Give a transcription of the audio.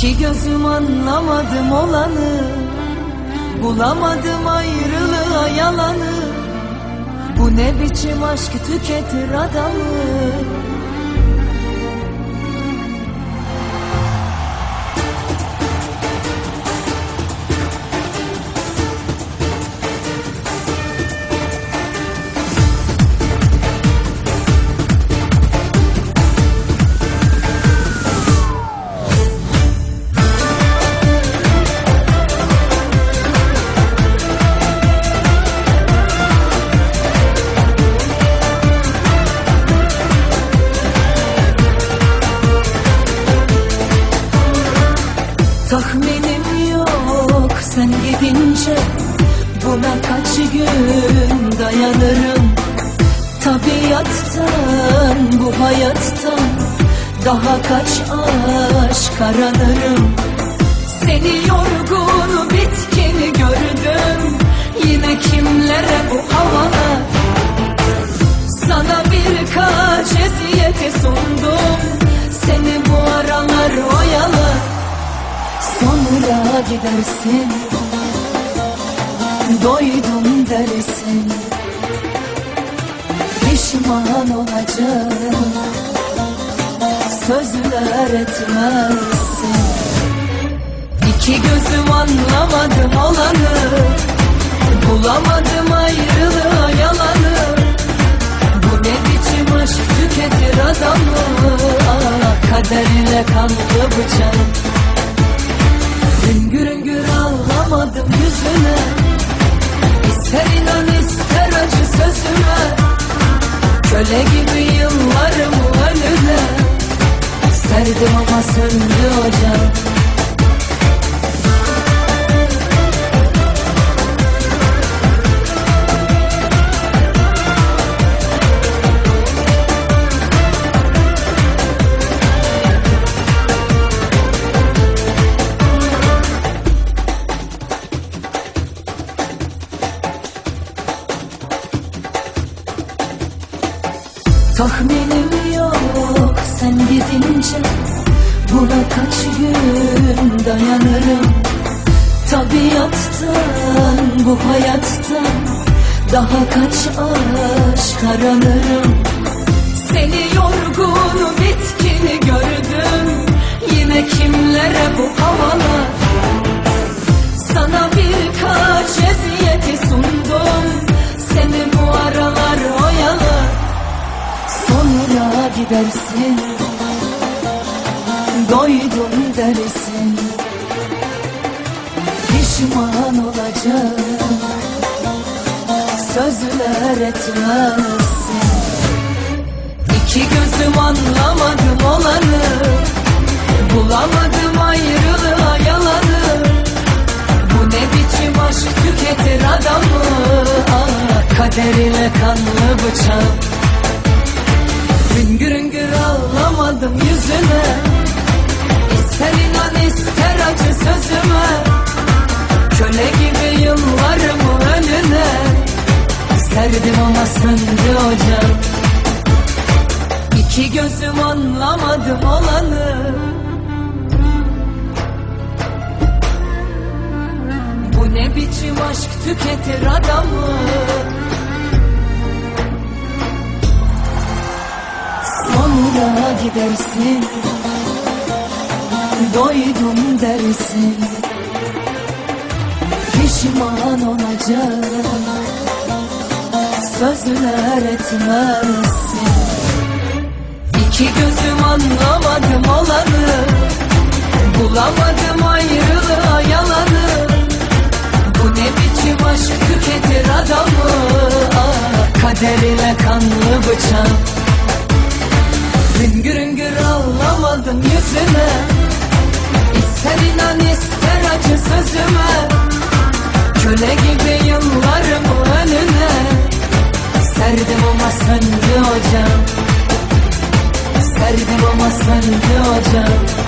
İki gözüm anlamadım olanı Bulamadım ayrılığa yalanı. Bu ne biçim aşk tüketir adamı Buna kaç gün dayanırım? Tabiattan bu hayattan Daha kaç aşk aranırım? Seni yorgun bitkin gördüm. Yine kimlere bu havalar Sana birkaç eziyeti sundum. Seni bu aralar oyalar Sonra gidersin Doydum dersin Pişman olacağım Sözler etmezsin. İki gözüm anlamadım olanı. Bulamadım ayrılığa yalanı. Bu ne biçim aşk tüketir adamı? Ah, Kaderle kanlı bıçak. Hüngür hüngür ağlamadım yüzüne İster inan ister acı sözüme. Köle gibi yıllarımı önüne Serdim ama söndü ocağım Tahminim yok sen gidince Buna kaç gün dayanırım? Tabiattan bu hayattan Daha kaç aşk aranırım Gidersin. Doydum dersin Pişman olacağım. Sözler etmezsin. İki gözüm anlamadım olanı. Bulamadım ayrılığa yalanı. Bu ne biçim aşk tüketir adamı? Ah, Kaderine kanlı bıçak Serdim ama söndü ocağım İki gözüm anlamadım olanı. Bu ne biçim aşk tüketir adamı? Sonra gidersin. Doydum dersin. Pişman olacağım Sözler etmezsin. İki gözüm anlamadım olanı Bulamadım ayrılığa yalanı. Bu ne biçim aşk tüketir adamı? Ah, Kaderine kanlı bıçak. Hüngür hüngür ağlamadım yüzüne İster inan ister acı sözüme. Köle gibi yıllarımı söndü